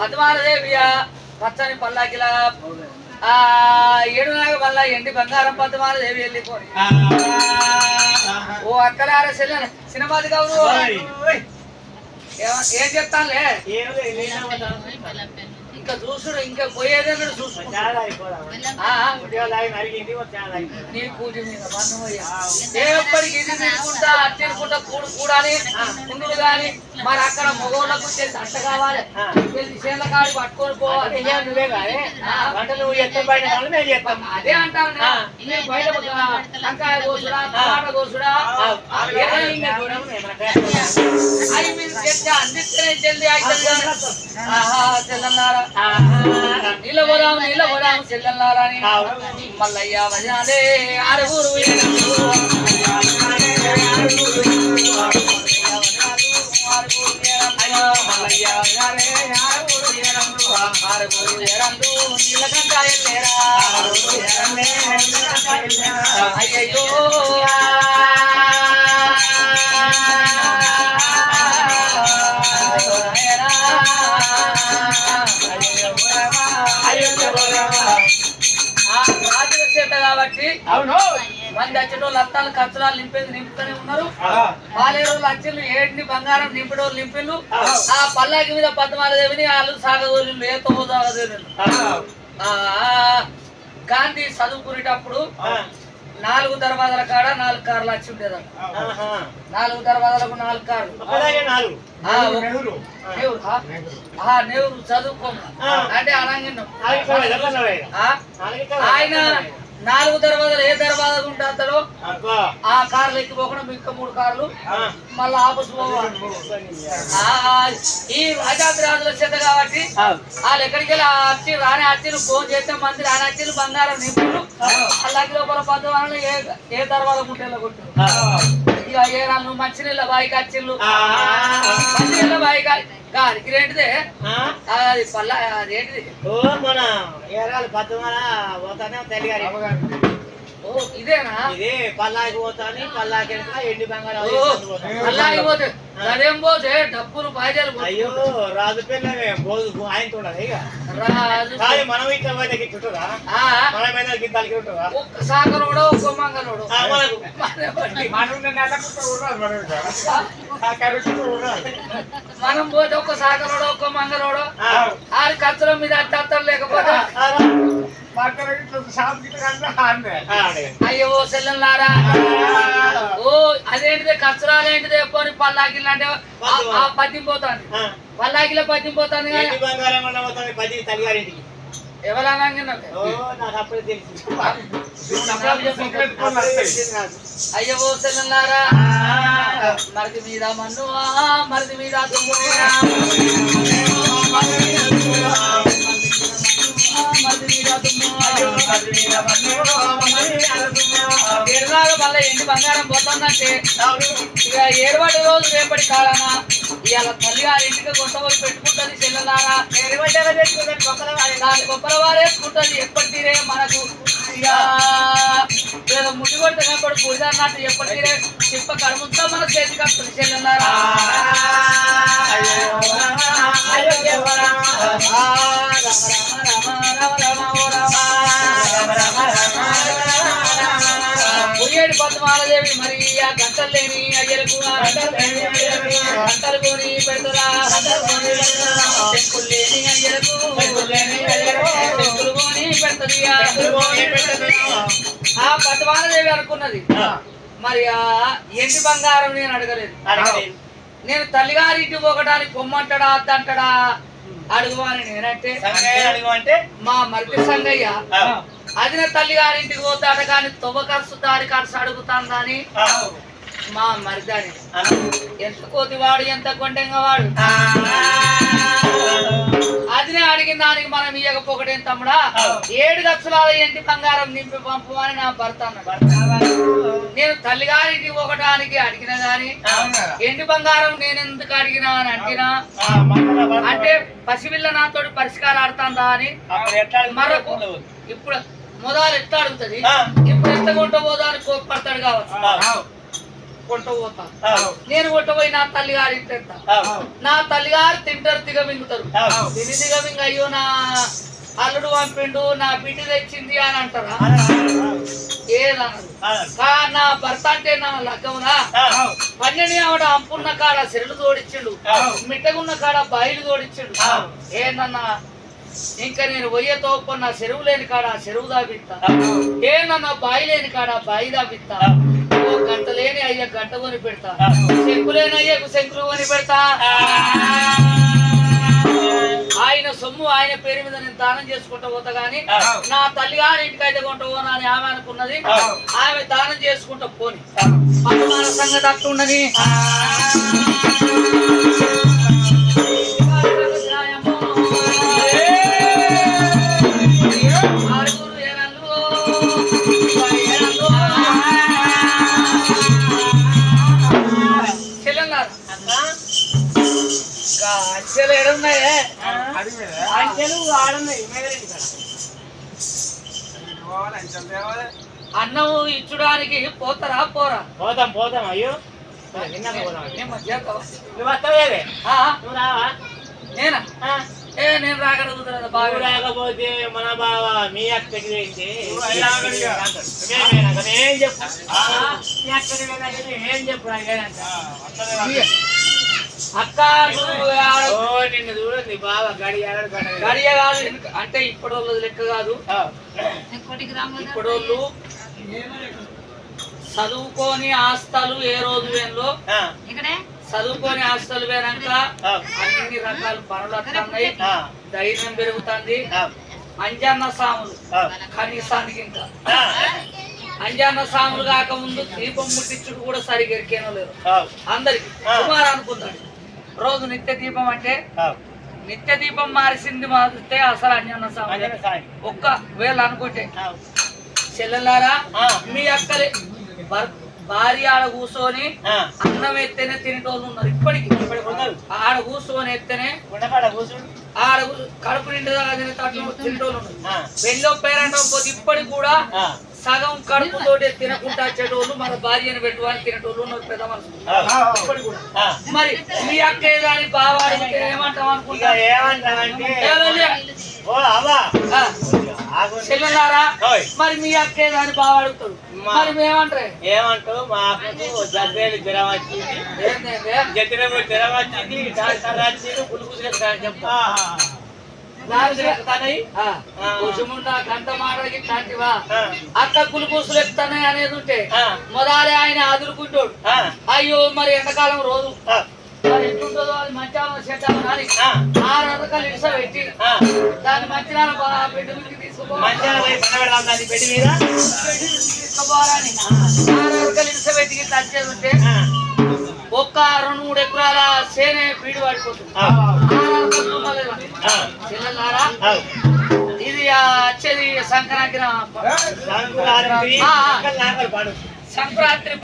పద్మాలదేవియా పచ్చని పల్లాకిలా. ఆ ఏడు నాగ వల్ల ఎండి బంగారం పద్మాలదేవి వెళ్ళిపోయి ఓ చెల్లెన సినిమాది కావు. ఏం చెప్తానులే? ఇంకా చూసుడు ఇంకా పోయేదన్నాడు చూసు ఆ, నీ కూటి మీద మన్నమయ్యా ఎప్పటికి ఇది తినుకుంటా అది తినుకుంటా కూడు కూడాలి ఉండు గాని మరి అక్కడ మగోళ్ళకు తెలిసి అట్ట కావాలి. తెలిసి చేళ్ళ కాడి పట్టుకొని పోవాలి అదే అంటాను నేను. మీరు బయట కోసుడా కోసుడా. జల్దీ అని మల్లయ్య ఆరుగురు అయ్యయ్యో రాజుల చేత కాబట్టి అవును. మంది వచ్చేటోళ్ళు అత్తాలు ఖర్చులాలు నింపేది నింపుతూనే ఉన్నారు. పాలేరు లక్షలు ఏడిని బంగారం నింపడోళ్ళు నింపిళ్ళు. ఆ పల్లాకి మీద పద్మాలదేవిని వాళ్ళు సాగదోళ్ళు ఏతో గాంధీ చదువుకునేటప్పుడు నాలుగు దర్వాజాల కాడ నాలుగు కార్లు వచ్చి ఉండేదంట నాలుగు దర్వాజాలకు నాలుగు కార్లు. నెహ్రూ చదువుకో అంటే అనంగిన్నాం ఆయన? నాలుగు దర్వాజాలు ఏ దర్వాజా ఉంటే అతడు ఆ కార్లు ఎక్కిపోకుండా మిక్క మూడు కార్లు మళ్ళీ ఆపస్ పోవాలి ఈ రాజాది రాజుల చేత కాబట్టి వాళ్ళు ఎక్కడికి వెళ్ళి ఆ అచ్చి రాని అచ్చిలు ఫోన్ చేస్తే మంది రాని అచ్చిలు బంగారం నింపులు అలాగే లోపల పద్దవాళ్ళు ఏ ఏ దర్వాజా గుంటెల్లో కొట్టు ఇక ఏ నాలుగు మంచినీళ్ళ బాయికి అచ్చిళ్ళు మంచినీళ్ళ బాయికి గాడికి రేటిదే అది పల్ల అదేంటిది? మన ఏరాలు పద్మల పోతానే గారి ఓ ఇదేనా? ఇది పల్లాకి పోతాని పల్లాకి ఎండి బంగారం ఓ అల్లాగి పోతే అదేం పోతే డబ్బులు పోతే. అయ్యో రాజు పిల్లమే బోధు ఆయన ఉండదు ఇక. మనం ఇట్లా ఆ, మన మీద గిట్టాలకి ఉంటుందా? ఒక్క సాకరోడో ఒక్క మన పోతే ఒక్క సాకరోడో ఒక్క మంగళోడో ఆ, ఆరు ఖర్చుల మీద అట్టత్తలు లేకపోతే అయ్యో సెల్లెల్లారా ఓ అదేంటిదే? ఖర్చురాలేంటిదే పోని పల్లాకిల్ అంటే ఆ- పద్యం పోతాను పల్లాకిలో పద్యం పోతాను కానీ. అయ్యో సెల్లెల్లారా మరిది మీద మన్ను మరిది మీద బంగారం పోతుందంటే ఇక ఏడుబడి రోజు రేపటి కాలాన ఇవాళ తల్లి గారి ఇంటికి పోయి పెట్టుకుంటది చెల్లెలారా. దాని గొప్పల వారేసుకుంటది ఎప్పటి తీరే మనకు ఇక లేదా ముడి కొడితే కాబట్టి పుడిదన్నట్టు ఎప్పటి తీరే చిప్ప కడుముంతా మన చేతి కట్టుకుని చెల్లెలారా రామ రామ రామ రామ ఓ రామ పుయ్యేడు పద్మాలదేవి మరి ఆ గంటలు లేని అయ్యలకు గంటలు కొని పెడతారా. చెక్కులు లేని అయ్యలకు చెక్కులు కొని పెడతది ఆ. పద్మాలదేవి అనుకున్నది. మరి ఆ ఎండి బంగారం నేను అడగలేదు. నేను తల్లిగారింటి పోకడానికి పొమ్మంటాడా అద్దంటాడా? అడుగు అని నేనంటే సంగయ్య అడుగు అంటే? మా మరిది సంగయ్య అదిన తల్లిగారింటికి పోతాడు కానీ తొవ్వ ఖర్చు దారి ఖర్చు అడుగుతాను కానీ మా మరిదాని. ఎంత కోతివాడు ఎంత కొండెంగవాడు ఆ. అదినే అడిగి అడిగిన దానికి మనం ఇయ్యకపోకటేం తమ్ముడా? ఏడు గచ్చులాల ఎంటి బంగారం నింపి పంపమని నా భర్త నేను తల్లిగారింటికి పోకటానికి అడిగిన గాని ఎండి బంగారం నేను ఎందుకు అడిగినా అని అడిగినా అంటే పసిపిల్ల నాతోటి పరిష్కారం ఆడుతుందా అని మరొక ఇప్పుడు మొదలు ఎట్లా అడుగుతుంది? ఇప్పుడు ఎంత కొంట పోదా అని కోపడతాడు కావచ్చు. కొంట పోతా నేను కొట్టబోయి నా తల్లి గారి నా తల్లి గారు తింటారు దిగమింగుతారు. తిని దిగమింగ అయ్యో నా అల్లుడు పంపిండు నా బిడ్డ తెచ్చింది అని అంటారా? ఏదన్నారు కా నా భర్త అంటే నా లగ్గమునా? పన్నెండు ఆవిడ అంపున్న కాడ సెరులు తోడిచ్చిండు. మిట్టగున్న కాడ బాయిలు తోడిచ్చిండు. ఏందన్నా? ఇంకా నేను పోయే తోపు నా చెరువు లేని కాడ ఆ చెరువు దాబిత్తా. నా బాయి లేని కాడ ఆ బాయి దాపిస్తా ఓ గంట లేని అయ్యా గంట కొని పెడతా. శంకు లేని అయ్యకు శంకులు కొని పెడతా. ఆయన సొమ్ము ఆయన పేరు మీద నేను దానం చేసుకుంటా పోతా గానీ నా తల్లి గారి ఇంటికి అయితే పోనా అని ఆమె అనుకున్నది. ఆమె దానం చేసుకుంటా పోని. అనుమాన సంగతి అట్లుండని అంచెలు ఆడున్నాయి. అన్నం ఇచ్చడానికి పోతారా? పోరా. పోతాం పోతాం అయ్యో? నువ్వు వస్తావేదే ఆ, నువ్వు రావా? నేనా? ఆ, ఏ నేను రాకడుగుతున్నా నువ్వు బాగా. రాకపోతే మన బావ మీ అక్కడికి వెళ్తే. ఏం చెప్పు? మీ అక్కడికి వెళ్ళాక ఏం చెప్పు? అక్క నువ్వు ఆడ- ఓ నిన్ను చూడండి బావ గడి ఆడాడు గడి గడియ కాదు అంటే ఇప్పటి వాళ్ళది లెక్క కాదు. ఇప్పటి చదువుకొని ఆస్తలు ఏ రోజు వేలో చదువుకొని ఆస్తలు పోయినాక అన్ని రకాల పనులు వస్తున్నాయి ధైర్యం పెరుగుతుంది. అంజన్న సాములు. కనీసానికి ఇంకా. అంజన్న సాములు కాక ముందు దీపం ముట్టించుడు కూడా సరిగ్గా ఎరికేనో లేదు. అందరికి కుమార్ అనుకున్నాడు రోజు నిత్య దీపం అంటే నిత్య దీపం మారిసింది మారిస్తే అసలు సాములు ఒక్క వేళ అనుకుంటే. చెల్లెలారా మీ అక్కలే భర్- భార్య ఆడ కూర్చొని అన్నం ఎత్తేనే తినేటోళ్ళు ఉన్నారు ఇప్పటికి. ఆడ కూర్చొని ఎత్తేనే ఆడ కడుపు తినేటట్లు తినేటోళ్ళు ఉన్నారు. వెళ్ళో పేరంటం పోతే ఇప్పటికి కూడా సగం కడుపు తోటి తినకుండా వచ్చేటోళ్ళు మన భార్యను పెట్టుకొని తినేటోళ్ళు ఉన్నారు పెద్ద మనుషులు. కూడా. మరి మీ అక్క ఏదాని బాగా అడిగితే ఏమంటాం అనుకుంటా. చెల్లెలారా. మరి మీ అక్క ఏదాని బాగా అడుగుతాడు మరి మేమంటారే ఏమంటావు? మాకు జగ్గేలు జ్వరం వచ్చింది. జగ్గినప్పుడు జ్వరం వచ్చింది. డాక్టర్ వచ్చింది గులుగులు చెప్తా. కుసుముంటా గంట మాటకి ఇట్లాంటివా? అక్క కులుకూసులు ఎత్తానే అనేది ఉంటే మొదలే ఆయన అదురుకుంటాడు అయ్యో మరి ఎండాకాలం రోజు. మరి ఎట్లుంటుందో అది మంచామో చెట్టామో అని ఆరు రకాలు ఇడిస పెట్టి దాన్ని బిడ్డ మీదకి దాన్ని పెట్టి మీద. తీసుకోపోవాలని ఆరు రకాలు ఇడిస పెట్టి వచ్చేది ఉంటే ఒక్క రెండు మూడు ఎకరాల సేనే బీడు పడిపోతుంది ఇది వచ్చేది సంక్రాంతి సంక్రాంతి